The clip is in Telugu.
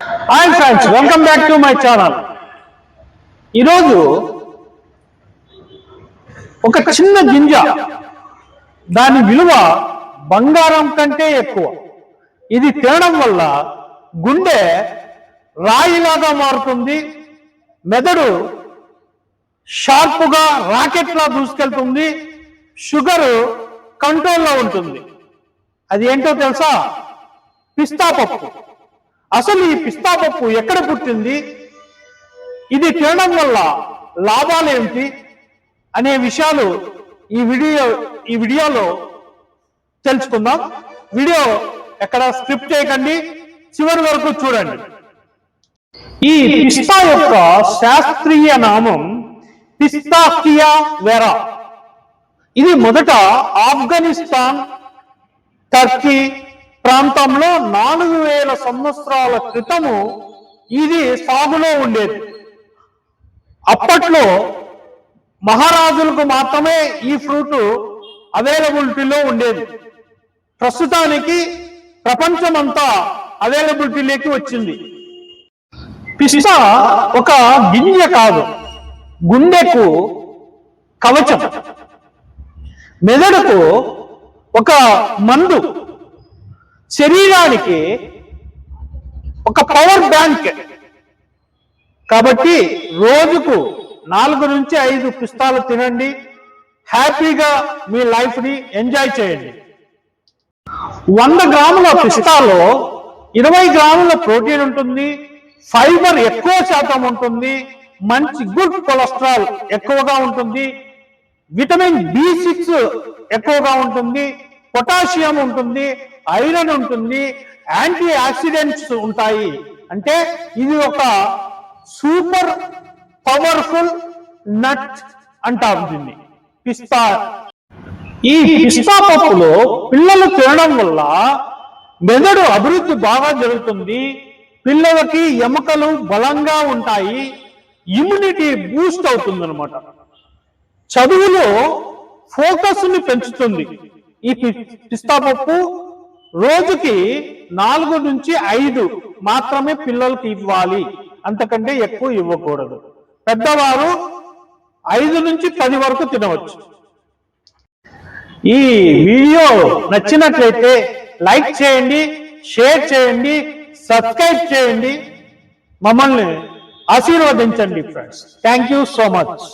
Hi friends welcome back to my channel ఈరోజు ఒక చిన్న గింజ. దాని విలువ బంగారం కంటే ఎక్కువ. ఇది తినడం వల్ల గుండె రాయిలాగా మారుతుంది. మెదడు షార్ప్గా రాకెట్లా దూసుకెళ్తుంది. షుగర్ కంట్రోల్లో ఉంటుంది. అది ఏంటో తెలుసా? పిస్తా పప్పు. అసలు ఈ పిస్తా పప్పు ఎక్కడ పుట్టింది? ఇది తినడం వల్ల లాభాలు ఏమిటి అనే విషయాలు ఈ వీడియో ఈ వీడియోలో తెలుసుకుందాం. వీడియో ఎక్కడ స్క్రిప్ట్ చేయకండి చివరి వరకు చూడండి. ఈ పిస్తా యొక్క శాస్త్రీయ నామం పిస్తాకియా వెరా. ఇది మొదట ఆఫ్ఘనిస్తాన్ టర్కీ ప్రాంతంలో నాలుగు వేల సంవత్సరాల క్రితము ఇది సాగులో ఉండేది. అప్పట్లో మహారాజులకు మాత్రమే ఈ ఫ్రూట్ అవైలబిలిటీలో ఉండేది. ప్రస్తుతానికి ప్రపంచమంతా అవైలబిలిటీలోకి వచ్చింది. పిస్తా ఒక గింజ కాదు గుండెకు కవచం. మెదడుకు ఒక మందు. శరీరానికి ఒక పవర్ బ్యాంక్. కాబట్టి రోజుకు నాలుగు నుంచి ఐదు పిస్తాలు తినండి. హ్యాపీగా మీ లైఫ్ని ఎంజాయ్ చేయండి. వంద గ్రాముల పిస్తాలో ఇరవై గ్రాముల ప్రోటీన్ ఉంటుంది. ఫైబర్ ఎక్కువ శాతం ఉంటుంది. మంచి గుడ్ కొలెస్ట్రాల్ ఎక్కువగా ఉంటుంది. విటమిన్ బి సిక్స్ ఎక్కువగా ఉంటుంది. పొటాషియం ఉంటుంది. ఐరన్ ఉంటుంది యాంటీ ఆక్సిడెంట్స్ ఉంటాయి. అంటే ఇది ఒక సూపర్ పవర్ఫుల్ నట్ అంటారు దీన్ని పిస్తా. ఈ పిస్తా పప్పులో పిల్లలు తినడం వల్ల మెదడు అభివృద్ధి బాగా జరుగుతుంది. పిల్లలకి ఎముకలు బలంగా ఉంటాయి ఇమ్యూనిటీ బూస్ట్ అవుతుంది అనమాట చదువులో ఫోకస్ని పెంచుతుంది ఈ పి- పిస్తా పప్పు. రోజుకి నాలుగు నుంచి ఐదు మాత్రమే పిల్లలకి ఇవ్వాలి. అంతకంటే ఎక్కువ ఇవ్వకూడదు. పెద్దవారు ఐదు నుంచి పది వరకు తినవచ్చు. ఈ వీడియో నచ్చినట్లయితే లైక్ చేయండి షేర్ చేయండి సబ్స్క్రైబ్ చేయండి. మమ్మల్ని ఆశీర్వదించండి friends. Thank you so much.